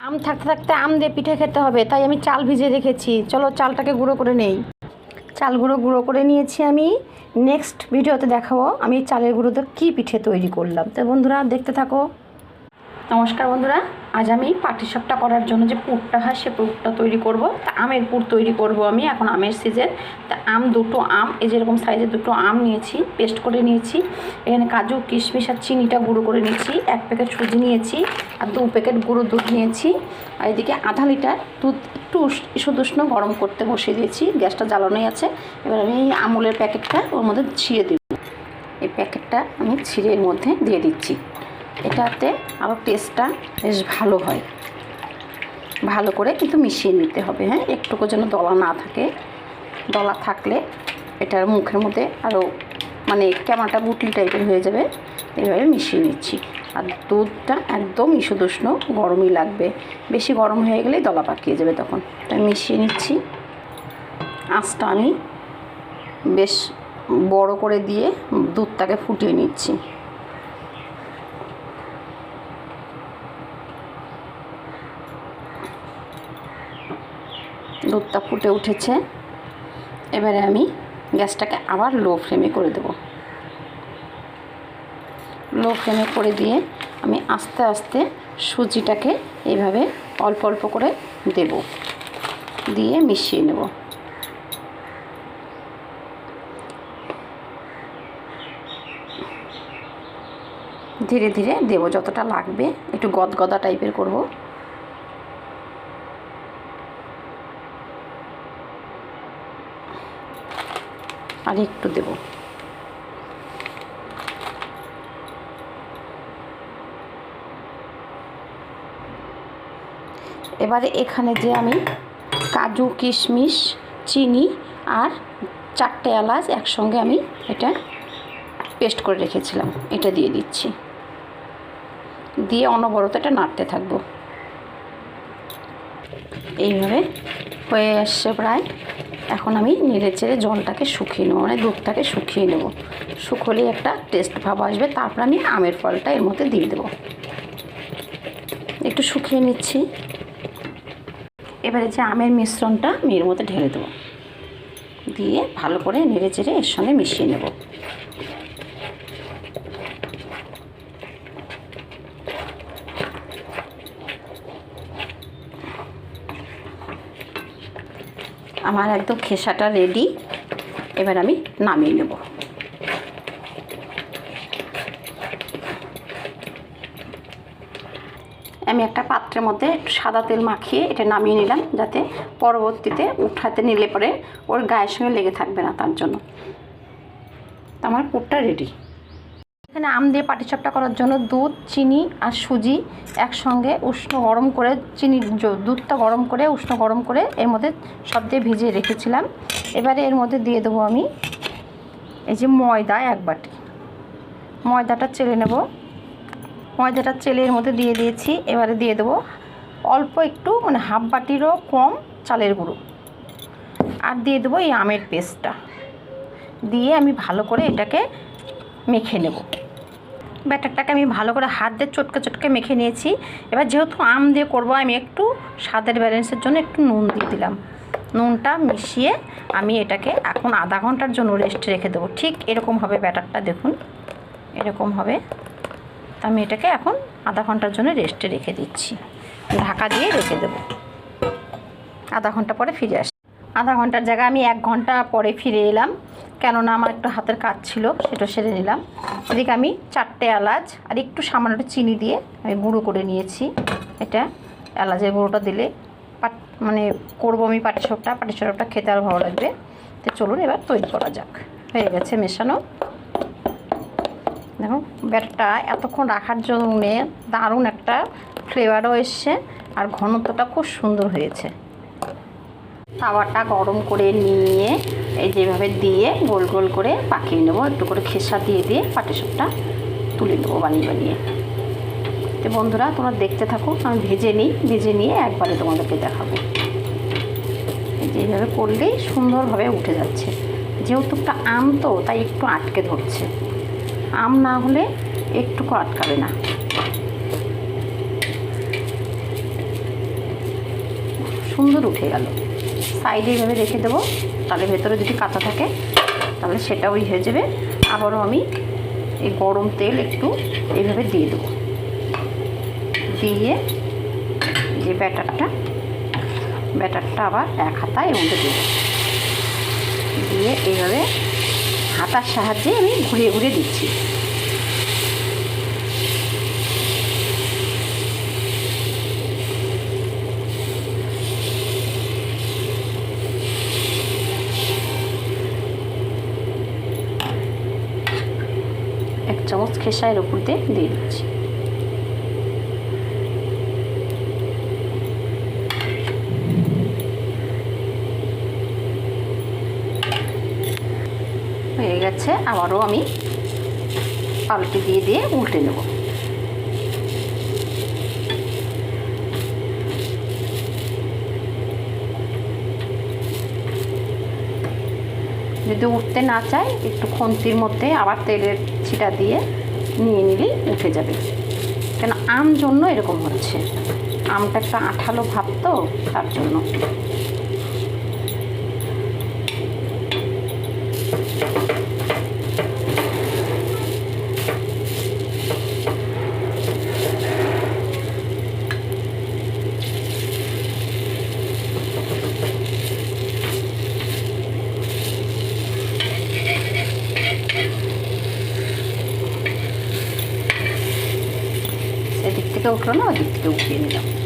আম থাকতে থাকতে আম দিয়ে পিঠে খেতে হবে, তাই আমি চাল ভিজে রেখেছি। চলো চালটাকে গুঁড়ো করে নেই। চাল গুঁড়ো গুঁড়ো করে নিয়েছি আমি। নেক্সট ভিডিওতে দেখাবো আমি চালের গুঁড়োতে কী পিঠে তৈরি করলাম। তো বন্ধুরা, দেখতে থাকো। নমস্কার বন্ধুরা, আজ আমি পাটিসাপটা করার জন্য যে পুরটা হয় সে পুরটা তৈরি করব। তা আমের পুর তৈরি করব আমি, এখন আমের সিজন তা আম, দুটো আম, এই যেরকম সাইজের দুটো আম নিয়েছি পেস্ট করে নিয়েছি। এখানে কাজু, কিশমিশ আর চিনিটা গুঁড়ো করে নিয়েছি, এক প্যাকেট সুজি নিয়েছি আর দু প্যাকেট গুঁড়ো দুধ নিয়েছি। আর এদিকে আধা লিটার দুধ একটু ইসুদুষ্ণ গরম করতে বসিয়ে দিয়েছি, গ্যাসটা জ্বালানোই আছে। এবার আমি এই আমুলের প্যাকেটটা ওর মধ্যে ছিঁড়ে দেব। এই প্যাকেটটা আমি ছিঁড়ে এর মধ্যে দিয়ে দিচ্ছি। এটাতে আরও টেস্টটা বেশ ভালো হয়। ভালো করে কিন্তু মিশিয়ে নিতে হবে হ্যাঁ? একটুকু যেন দলা না থাকে। দলা থাকলে এটার মুখের মধ্যে আরও মানে কেমনটা বুটলি টাইপের হয়ে যাবে। এইভাবে মিশিয়ে নিচ্ছি। আর দুধটা একদম ইসুদুষ্ণ গরমই লাগবে। বেশি গরম হয়ে গেলেই দলা পাকিয়ে যাবে তখন। তাই মিশিয়ে নিচ্ছি। আঁচটা আমি বেশ বড় করে দিয়ে দুধটাকে ফুটিয়ে নিচ্ছি। দুধটা ফুটে উঠেছে। এবারে আমি গ্যাসটাকে আবার লো ফ্লেমে করে দেব। লো ফ্লেমে করে দিয়ে আমি আস্তে আস্তে সুজিটাকে এইভাবে অল্প অল্প করে দেব। দিয়ে মিশিয়ে নেব। ধীরে ধীরে দেবো, যতটা লাগবে। একটু গদগদা টাইপের করব। আর একটু দেব। এবারে এখানে যে আমি কাজু, কিশমিশ, চিনি আর চারটে এলাচ একসঙ্গে আমি এটা পেস্ট করে রেখেছিলাম। এটা দিয়ে দিচ্ছি। দিয়ে অনবরত এটা নাড়তে থাকব। এইভাবে হয়ে আসছে প্রায় এখন আমি নেড়ে চেড়ে জলটাকে শুকিয়ে নেব মানে দুধটাকে শুকিয়ে নেব। শুকোলেই একটা টেস্ট ভাব আসবে, তারপর আমি আমের ফলটা এর মধ্যে দিয়ে দেবো। একটু শুকিয়ে নিচ্ছি। এবারে যে আমের মিশ্রণটা আমি এর মধ্যে ঢেলে দেবো। দিয়ে ভালো করে নেড়ে চেড়ে এর সঙ্গে মিশিয়ে নেব। আমার একদম খেসাটা রেডি এবার আমি নামিয়ে নেব। আমি একটা পাত্রের মধ্যে সাদা তেল মাখিয়ে এটা নামিয়ে নিলাম, যাতে পরবর্তীতে উঠাতে নিলে পরে ওর গায়ের সঙ্গে লেগে থাকবে না তার জন্য। আমার পুরটা রেডি এখানে আম দিয়ে পাটিসাপটা করার জন্য দুধ, চিনি আর সুজি একসঙ্গে উষ্ণ গরম করে চিনি দুধটা গরম করে, উষ্ণ গরম করে এর মধ্যে সব দিয়ে ভিজিয়ে রেখেছিলাম। এবারে এর মধ্যে দিয়ে দেবো আমি এই যে ময়দা এক বাটি। ময়দাটা চেলে নেব। ময়দাটা চেলে এর মধ্যে দিয়ে দিয়েছি। এবারে দিয়ে দেবো অল্প একটু মানে হাফ বাটিরও কম চালের গুঁড়ো। আর দিয়ে দেবো এই আমের পেস্টটা। দিয়ে আমি ভালো করে এটাকে মেখে নেব। ব্যাটারটাকে আমি ভালো করে হাত দিয়ে চটকে চটকে মেখে নিয়েছি। এবার যেহেতু আম দিয়ে করব, আমি একটু স্বাদের ব্যালেন্সের জন্য একটু নুন দিয়ে দিলাম। নুনটা মিশিয়ে আমি এটাকে এখন আধা ঘণ্টার জন্য রেস্টে রেখে দেবো। ঠিক এরকম হবে ব্যাটারটা, দেখুন। এরকম হবে। আমি এটাকে এখন আধা ঘণ্টার জন্য রেস্টে রেখে দিচ্ছি। ঢাকা দিয়ে রেখে দেবো। আধা ঘণ্টা পরে ফিরে আসি। আধা ঘণ্টার জায়গায় আমি এক ঘণ্টা পরে ফিরে এলাম, কেননা আমার একটু হাতের কাজ ছিল, সেটা সেরে নিলাম। এদিকে আমি চারটে এলাচ আর একটু সামান্য একটু চিনি দিয়ে আমি গুঁড়ো করে নিয়েছি। এটা এলাচের গুঁড়োটা দিলে পাট মানে করব আমি পাটিসাপটা পাটিসাপটা খেতে আরও ভালো লাগবে। তো চলুন এবার তৈরি করা যাক। হয়ে গেছে মেশানো। দেখো, ব্যাটারটা এতক্ষণ রাখার জন্য দারুণ একটা ফ্লেভারও এসছে আর ঘনত্বটা খুব সুন্দর হয়েছে। তাওয়াটা গরম করে নিয়ে এই যেভাবে দিয়ে গোল গোল করে পাকিয়ে নেব, একটু করে খেসা দিয়ে দিয়ে পাটিসাপটা তুলে নেব বানিয়ে বানিয়ে। তো বন্ধুরা, তোমরা দেখতে থাকো, আমি ভেজে নিই, ভেজে নিয়ে একবারে তোমাদেরকে দেখাবো। এই যে এইভাবে করলেই সুন্দরভাবে উঠে যাচ্ছে। যেহেতু একটা আম তো, তাই একটু আটকে ধরছে। আম না হলে একটুকু আটকাবে না। সুন্দর উঠে গেল। সাইডে এইভাবে রেখে দেবো। তাহলে ভেতরে যদি কাঁচা থাকে, তাহলে সেটাও ই হয়ে যাবে। আবারও আমি এই গরম তেল একটু এইভাবে দিয়ে দেবো। দিয়ে যে ব্যাটারটা ব্যাটারটা আবার এক হাতা এর মধ্যে দেবো। দিয়ে এইভাবে হাতার সাহায্যে আমি ঘুরিয়ে ঘুরিয়ে দিচ্ছি। চামচ খেসাইয়ের উপর দিয়ে দিয়ে দিচ্ছি। হয়ে গেছে, আবারও আমি পাল্টি দিয়ে দিয়ে উল্টে নেব। যদি উঠতে না চায়, একটু খন্তির মধ্যে আবার তেলের ছিটা দিয়ে নিয়ে নিলেই উঠে যাবে। কেন, আম জন্য এরকম হচ্ছে। আমটা একটা আঠালো ভাব তো, তার জন্য এদিক থেকে উঠল না ওদিক থেকে উঠিয়ে নিলাম